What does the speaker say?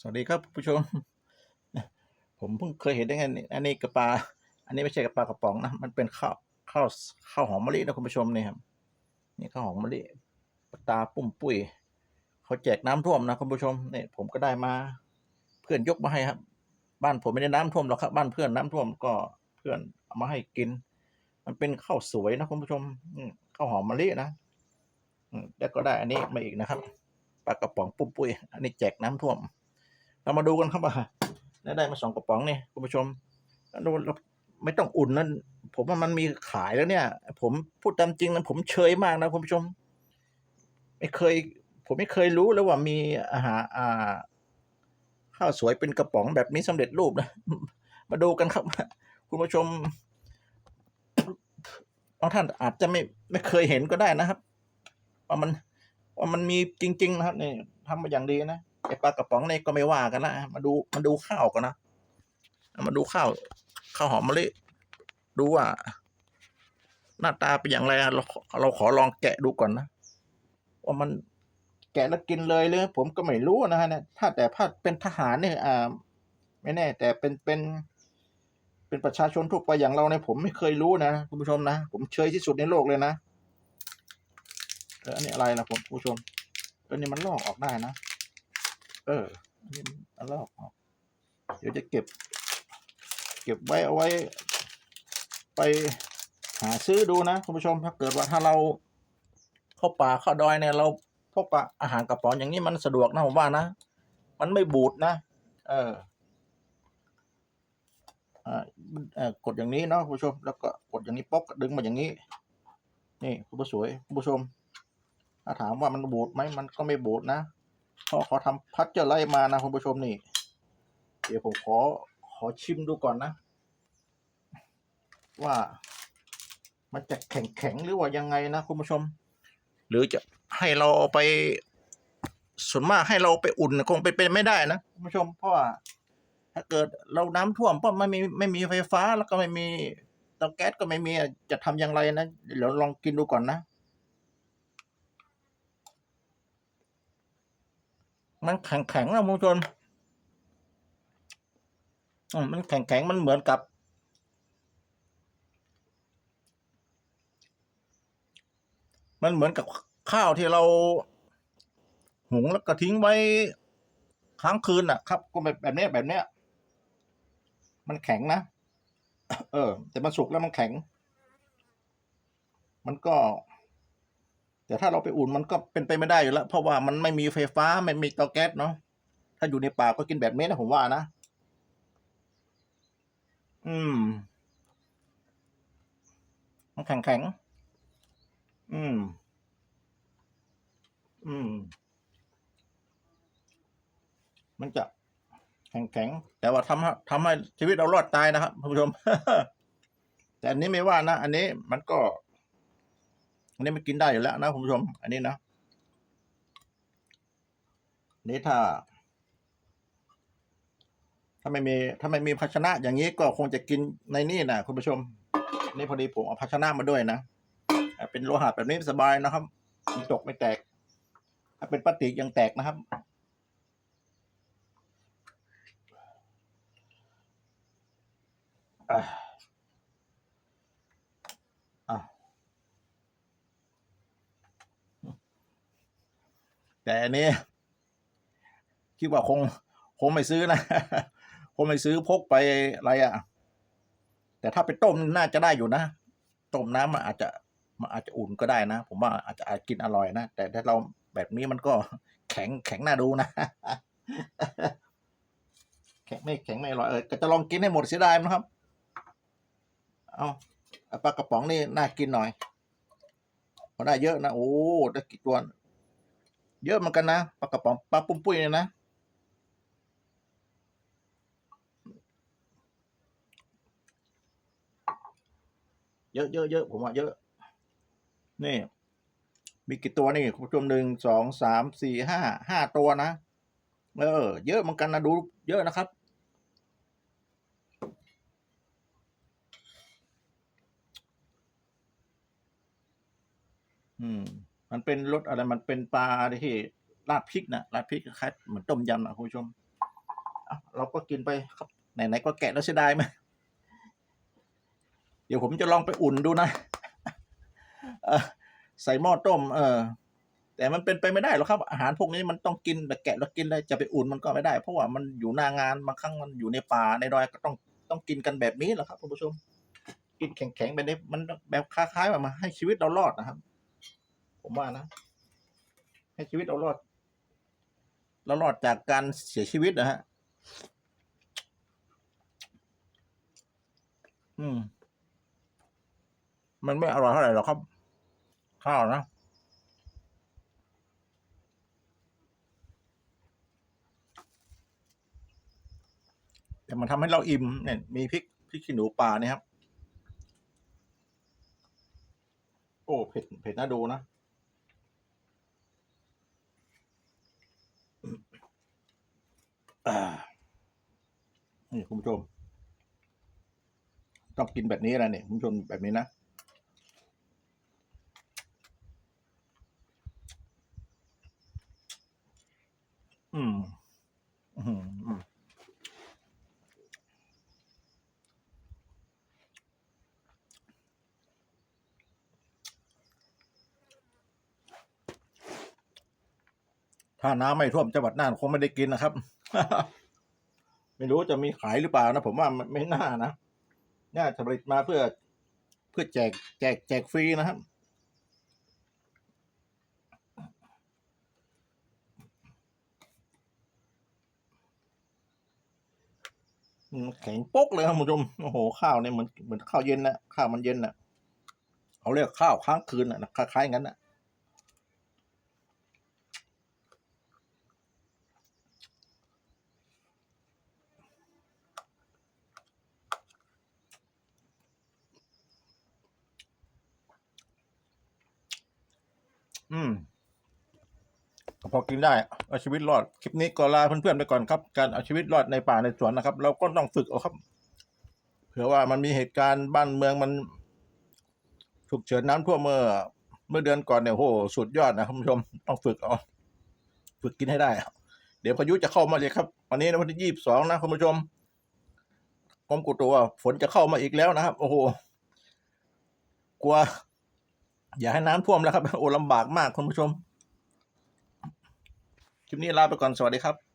สวัสดีครับผู้ชม ผมเพิ่งเคยเห็นได้ไงนี่อันนี้กระปา อันนี้ไม่ใช่กระปากระป๋องนะ มันเป็นข้าวข้าวข้าวหอมมะลินะคุณผู้ชมนี่ครับ นี่ข้าวหอมมะลิตาปุ้มปุ้ยเขาแจกน้ำท่วมนะคุณผู้ชมนี่ผมก็ได้มา เพื่อนยกมาให้ครับ บ้านผมไม่ได้น้ำท่วมหรอกครับ บ้านเพื่อนน้ำท่วมก็เพื่อนเอามาให้กิน มันเป็นข้าวสวยนะคุณผู้ชมข้าวหอมมะลินะอืมแล้วก็ได้อันนี้มาอีกนะครับปลากระป๋องปุ้มปุ้ย อันนี้แจกน้ำท่วม เรามาดูกันครับว่าได้มาสองกระป๋องเนี่ยคุณผู้ชมเราเราไม่ต้องอุ่นนั่นผมว่ามันมีขายแล้วเนี่ย ผมพูดตามจริงนะผมเชยมากนะคุณผู้ชม ไม่เคย ผมไม่เคยรู้เลยว่ามีอาหารอ่าข้าวสวยเป็นกระป๋องแบบนี้สำเร็จรูปนะ มาดูกันครับ คุณผู้ชมบางท่านอาจจะไม่ไม่เคยเห็นก็ได้นะครับ ว่ามันว่ามันมีจริง ๆ นะครับนี่ทำมาอย่างดีนะ ไอปลากระป๋องนี่ก็ไม่ว่ากันนะมาดูมาดูข้าวกันนะมาดูข้าวข้าวหอมมะลิดูว่า หน้าตาเป็นอย่างไรเราเราขอลองแกะดูก่อนนะว่ามันแกะแล้วกินเลยหรือผมก็ไม่รู้นะฮะเนี่ยถ้าแต่ถ้าเป็นทหารเนี่ยอ่า ไม่แน่ แต่เป็นเป็นเป็นประชาชนทั่วไปอย่างเราเนี่ยผมไม่เคยรู้นะคุณผู้ชมนะ ผมเชยที่สุดในโลกเลยนะเอออันนี้อะไรนะผมผู้ชมเออนี่มันลอกออกได้นะ เอออันนี้มันลอกออกเดี๋ยวจะเก็บ เก็บไว้เอาไว้ ไปหาซื้อดูนะคุณผู้ชมถ้าเกิดว่าถ้าเราเข้าป่าเข้าดอยเนี่ยเราพกปะอาหารกระป๋องอย่างนี้มันสะดวกนะผมว่านะ มันไม่บูดนะ เอออ่าเอ่อกดอย่างนี้เนาะคุณผู้ชม แล้วก็กดอย่างนี้ป๊อกดึงมาอย่างนี้ นี่คุณผู้สวยคุณผู้ชม ถ้าถามว่ามันบูดไหมมันก็ไม่บูดนะ เพราะเขาทำพัชเจอร์ไลท์มานะคุณผู้ชมนี่ เดี๋ยวผมขอขอชิมดูก่อนนะ ว่ามันจะแข็งแข็งหรือว่ายังไงนะคุณผู้ชม หรือจะให้เราเอาไปส่วนมากให้เราไปอุ่นคงเป็นไปไม่ได้นะคุณผู้ชม เพราะว่าถ้าเกิดเราน้ำท่วมเพราะไม่มีไม่มีไฟฟ้าแล้วก็ไม่มีเตาแก๊สก็ไม่มีจะทำอย่างไรนะเดี๋ยวลองกินดูก่อนนะ มันแข็งแข็งๆนะคุณผู้ชมมันแข็งแข็งๆมันเหมือนกับ มันเหมือนกับข้าวที่เราหุงแล้วก็ทิ้งไว้ค้างคืนอะ ครับก็แบบแบบเนี้ยแบบเนี้ย มันแข็งนะ เออ แต่มันสุกแล้วมันแข็ง มันก็ แต่ถ้าเราไปอุ่นมันก็เป็นไปไม่ได้อยู่แล้ว เพราะว่ามันไม่มีไฟฟ้าไม่มีเตาแก๊สเนาะถ้าอยู่ในป่าก็กินแบบนี้นะผมว่านะ อืมมันแข็งแข็งอืม อืม มันจะแข็งแข็งแต่ว่าทำให้ทำให้ชีวิตเรารอดตายนะครับท่านผู้ชม แต่อันนี้ไม่ว่านะ อันนี้มันก็ อันนี้มันกินได้อยู่แล้วนะคุณผู้ชม อันนี้นะนนี้ถ้า ถ้าไม่มีถ้าไม่มีภาชนะอย่างนี้ก็คงจะกินในนี่นะคุณผู้ชม นี่พอดีผมเอาภาชนะมาด้วยนะเป็นโลหะแบบนี้สบายนะครับไม่ตกไม่แตก ถ้าเป็นพลาสติกยังแตกนะครับอะอะ แต่อันนี้คิดว่าคงคงไม่ซื้อนะคงไม่ซื้อพกไปอะไรอะ แต่ถ้าไปต้มน่าจะได้อยู่นะต้มน้ำมันอาจจะมันอาจจะอุ่นก็ได้นะ ผมว่าอาจจะอาจกินอร่อยนะ แต่ถ้าเราแบบนี้มันก็แข็งแข็งน่าดูนะ แข็งไม่แข็งไม่อร่อยเออก็จะลองกินให้หมดเสียดายนะครับ เอาเอาปลากระป๋องนี่น่ากินหน่อยพอได้เยอะนะ โอ้ได้กี่ตัว เยอะเหมือนกันนะปลากระป๋องปลาปุ้มปุ้ยเนี่ยนะ เยอะเยอะเยอะผมว่าเยอะ นี่ มีกี่ตัวนี่คุณผู้ชมหนึ่งสองสามสี่ห้าห้าตัวนะ เออ เยอะเหมือนกันนะดู เยอะนะครับอืม มันเป็นรสอะไรมันเป็นปลาที่ราดพริกนะราดพริกคล้ายเหมือนต้มยำนะคุณผู้ชมเราก็กินไปครับไหนๆก็แกะแล้วเสียดายไหมเดี๋ยวผมจะลองไปอุ่นดูนะใส่หม้อต้ม เออ แต่มันเป็นไปไม่ได้หรอกครับ อาหารพวกนี้มันต้องกินแบบแกะแล้วกินเลยจะไปอุ่นมันก็ไม่ได้ เพราะว่ามันอยู่หน้างานบางครั้งมันอยู่ในป่าในดอยก็ต้องต้องกินกันแบบนี้แหละครับคุณผู้ชม กินแข็งๆแบบนี้มันแบบคล้ายๆแบบมาให้ชีวิตเรารอดนะครับ ผมว่านะ ให้ชีวิตเรารอด เรารอดจากการเสียชีวิตนะฮะ อืม มันไม่อร่อยเท่าไหร่หรอกครับ ข้าวนะแต่มันทำให้เราอิ่มเนี่ยมีพริกพริกขี้หนูป่าเนี่ยครับ โอ้ เผ็ดเผ็ดน่าดูนะ อ่า นี่คุณผู้ชม ต้องกินแบบนี้นะเนี่ยคุณผู้ชมแบบนี้นะอืมอืมอืมถ้าน้ำไม่ท่วมจังหวัดน่านคงไม่ได้กินนะครับ ไม่รู้จะมีขายหรือเปล่านะผมว่าไม่น่านะน่าจะผลิตมาเพื่อ เพื่อแจกแจกแจกฟรีนะครับ แข็งปกเลยครับคุณผู้ชมโอ้โหข้าวเนี่ยเหมือนเหมือนข้าวเย็นนะข้าวมันเย็นนะเขาเรียกข้าวค้างคืนนะคล้ายๆงั้นนะ อืมพอกินได้เอาชีวิตรอด คลิปนี้ก็ลาเพื่อนๆไปก่อนครับ การเอาชีวิตรอดในป่าในสวนนะครับ เราก็ต้องฝึกเอาครับ เผื่อว่ามันมีเหตุการณ์บ้านเมืองมันฉุกเฉินน้ำท่วมเมื่อ เมื่อเดือนก่อนเนี่ยโหสุดยอดนะคุณผู้ชมต้องฝึกเอาฝึกกินให้ได้ เดี๋ยวพายุจะเข้ามาเลยครับ วันนี้นะวันที่ยี่สิบสองนะคุณผู้ชมกรมกุตุว่าฝนจะเข้ามาอีกแล้วนะครับ โอ้โหกลัว อย่าให้น้ำท่วมแล้วครับ โอ้ลำบากมากคุณผู้ชม คลิปนี้ลาไปก่อน สวัสดีครับ